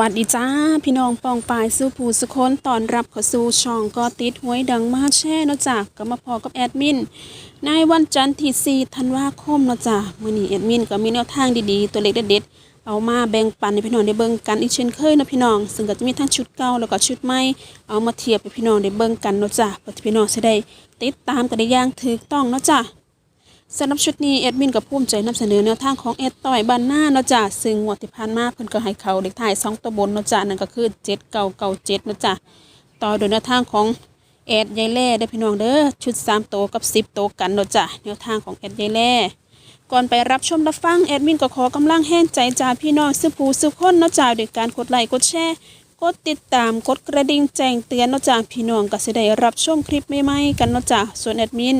วัสดีจ้า พี่น้องปองปายสู้ผู้สุคนตอนรับเข้าสู่ช่องก็ติดหวยดังมาแช่เนาะจ้ะก็มาพอกับแอดมินในวันจันทร์ที่4ธันวาคมเนาะจ้ะมื้อนี้แอดมินก็มีแนวทางดีๆ ตัวเล็กเด็ดๆเอามาแบ่งปันให้พี่น้องได้เบิ่งกันอีกเช่นเคยนะพี่น้อง ซึ่งก็จะมีทั้งชุดเก่าแล้วก็ชุดใหม่เอามาเทียบให้พี่น้องได้เบิ่งกันเนาะจ้ะเพื่อพี่น้องจะได้ติดตามกันได้อย่างถูกต้องเนาะจ้ะ สำหรับชุดนี้แอดมินกับภูมิใจนำเสนอแนวทางของแอดต่อยบานหน้าเนาะจ้ะซึ่งงวดที่ผ่านมาเพิ่นก็ให้เขาเด็กถ่ายสองตัวบนเนาะจ้ะนั่นก็คือเจ็ดเก่าเก่าเจ็ดเนาะจ้ะต่อโดยแนวทางของแอดยายแล่ได้พี่น้องเด้อชุดสามตัวกับสิบตัวกันเนาะจ้ะแนวทางของแอดยายแล่ก่อนไปรับชมรับฟังแอดมินก็ขอกำลังแห้งใจจาพี่น้องซื้อผู้ซื้อคนเนาะจ้ะโดยการกดไลค์กดแชร์ กดติดตามกดกระดิ่งแจ้งเตือนนาะจ้ะพี่น้องก็จะได้รับชมคลิปใหม่ๆกันนาะจ้ะส่วนแอดมิน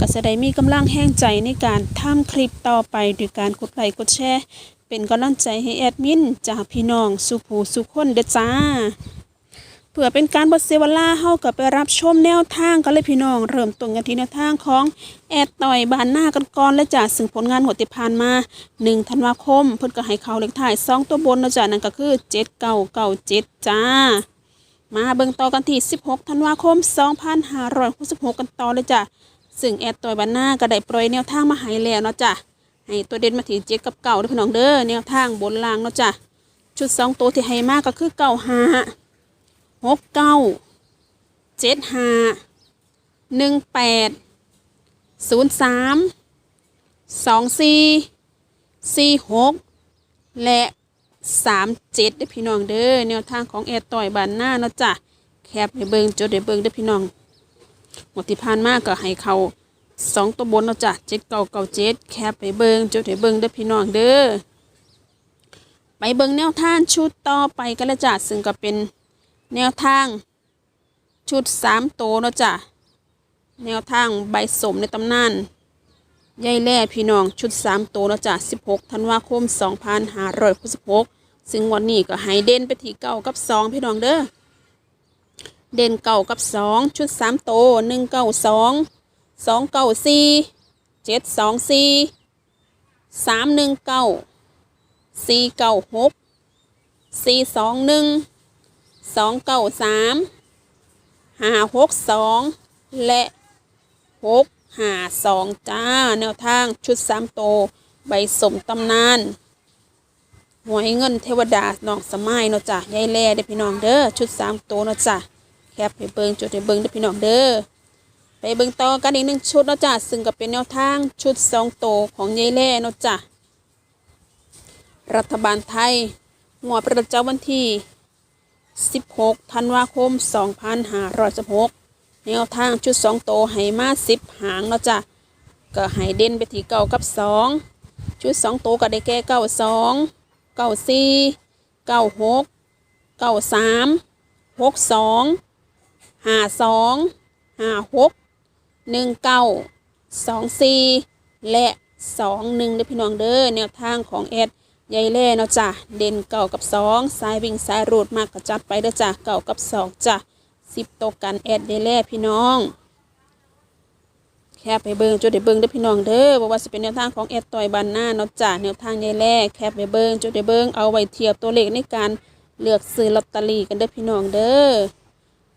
ก็จะได้มีกำลังแห้งใจในการทำคลิปต่อไปด้วยการกดไลค์กดแชร์เป็นกำลังใจให้แอดมินจากพี่น้องสุภูสุขคนเด้อจ้า เพื่อเป็นการบดเซเวลาเฮากับไปรับชมแนวทางกันเลยพี่น้อง เริ่มต้นกันที่แนวทางของแอดต่อยบานหน้ากันก่อนและจ้ะซึ่งผลงานหัวติพานมา1ธันวาคมเพิ่นก็ให้เขาเลขท้าย2ตัวบนนะจ้ะนั่นก็คือ7997จ้า มาเบิ่งต่อกันที่ 16ธันวาคม 2566 กันต่อเลยจ้ะซึ่งแอดต่อยบานหน้าก็ได้ปล่อยแนวทางมาให้แล้วเนาะจ้ะให้ตัวเด่นมาที่เจ็ดกับเก่าเด้อพี่น้องเด้อแนวทางบนล่างเนาะจ้ะชุดสองตัวที่ให้มากก็คือเก่าหา หกเก้าเจ็ดห้าหนึ่งแปดศูนย์สามสองสี่สี่หกและสามเจ็ดเด้อพี่น้องเด้อแนวทางของแอดต่อยบานหน้าเนาะจ้ะแคบให้เบิงจดให้เบิงเด้อพี่น้องหมดที่ผ่านมากก็ให้เขาสองตัวบนเนาะจ้ะเจ็ดเก้าเก้าเจ็ดแคบให้เบิงจดให้เบิงเด้อพี่น้องเด้อไปเบิงแนวทางชุดต่อไปกันละจ้ะซึ่งก็เป็น แนวทางชุดสามโตเนาะจ้ะแนวทางใบสมในตำนานยายแล่พี่น้องชุดสามโตวเนาะจ้ะ16ธันวาคม2566ซึ่งวันนี้ก็ให้เด่นไปที่เก้ากับสองพี่น้องเด้อเด่นเก้ากับสองชุดสามโตหนึ่งเก้าสองสองเก้าสี่เจ็ดสองสี่สามหนึ่งเก้าสี่เก้าหกสี่สองหนึ่ง สองเก้าสามห้าหกสองและหกห้าสองจ้า แนวทางชุดสามโต ใบสมตำนานหวยเงินเทวดาน้องสมัยเนาะจ้ะยายแล่เด้พี่น้องเด้อชุดสามโตเนาะจ้ะแคปไปเบิงจุดไปเบิงเด้พี่น้องเด้อไปเบิงต่อกันอีกหนึ่งชุดเนาะจ้ะซึ่งก็เป็นแนวทางชุดสองโตของยายแล่เนาะจ้ะรัฐบาลไทยงวดประจำวันที่ 16ธันวาคม 2516แนวทางชุด 2 โตวให้มา 10 หางเนาะจ้ะก็ให้เด่นไปที่เก้ากับ 2 ชุด 2 โตวก็ได้แก่เก้าสองเก้าสี่เก้าหกเก้าสามหกสองห้าสองห้าหกหนึ่งเก้าสองสี่และสองหนึ่งเด้อพี่น้องเด้อแนวทางของแอด ยายแล่เนาะจ้ะเด่นเก่ากับสองสายวิ่งสายรูดมากก็จัดไปเด้อจ้ะเก่ากับสองจ้ะสิบตกกันแอดยายแล่พี่น้องแคบไปเบิงจุดเดเบิงเด้อพี่น้องเด้อบอกว่าจะเป็นแนวทางของแอดต่อยบันหน้าเนาะจ้ะแนวทางยายแล่แคบไปเบิงจุดเดเบิงเอาไว้เทียบตัวเลขในการเลือกซื้อลอตเตอรี่กันเด้อพี่น้องเด้อ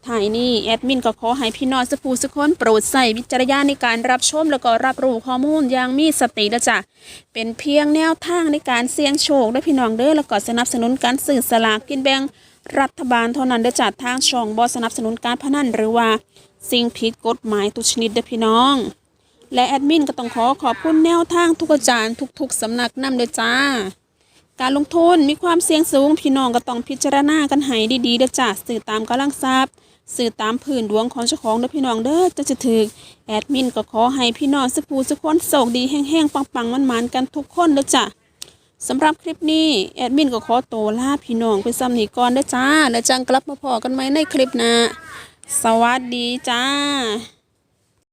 ถ่ายนี่แอดมินก็ขอให้พี่น้องสักผู้สักคนโปรดใส่วิจารณญาณในการรับชมแล้วก็รับรู้ข้อมูลอย่างมีสตินะจ๊ะเป็นเพียงแนวทางในการเสี่ยงโชคและพี่น้องเด้อแล้วก็สนับสนุนการสื่อสลากกินแบ่งรัฐบาลเท่านั้นเด้อจ้ะทางช่องบอสนับสนุนการพนันหรือว่าสิ่งผิดกฎหมายทุกชนิดเด้อพี่น้อง และแอดมินก็ต้องขอขอบคุณแนวทางทุกอาจารย์ทุกๆสำนักนำเด้อจ้า การลงทุนมีความเสี่ยงสูงพี่น้องก็ต้องพิจารณากันให้ดีๆเด้อจ้าสื่อตามกำลังทรัพย์ สื่อตามผืนดวงของเจ้าของเด้อพี่น้องเด้อจะจะถือแอดมินก็ขอให้พี่น้องสุภูสุคนโศกดีแห้งๆปังๆมันๆกันทุกคนเด้อจ้ะสำหรับคลิปนี้แอดมินก็ขอตัวลาพี่น้องไปซ้ำนี้ก่อนเด้อจ้าแล้วจังกลับมาพอกันไหมในคลิปน้าสวัสดีจ้า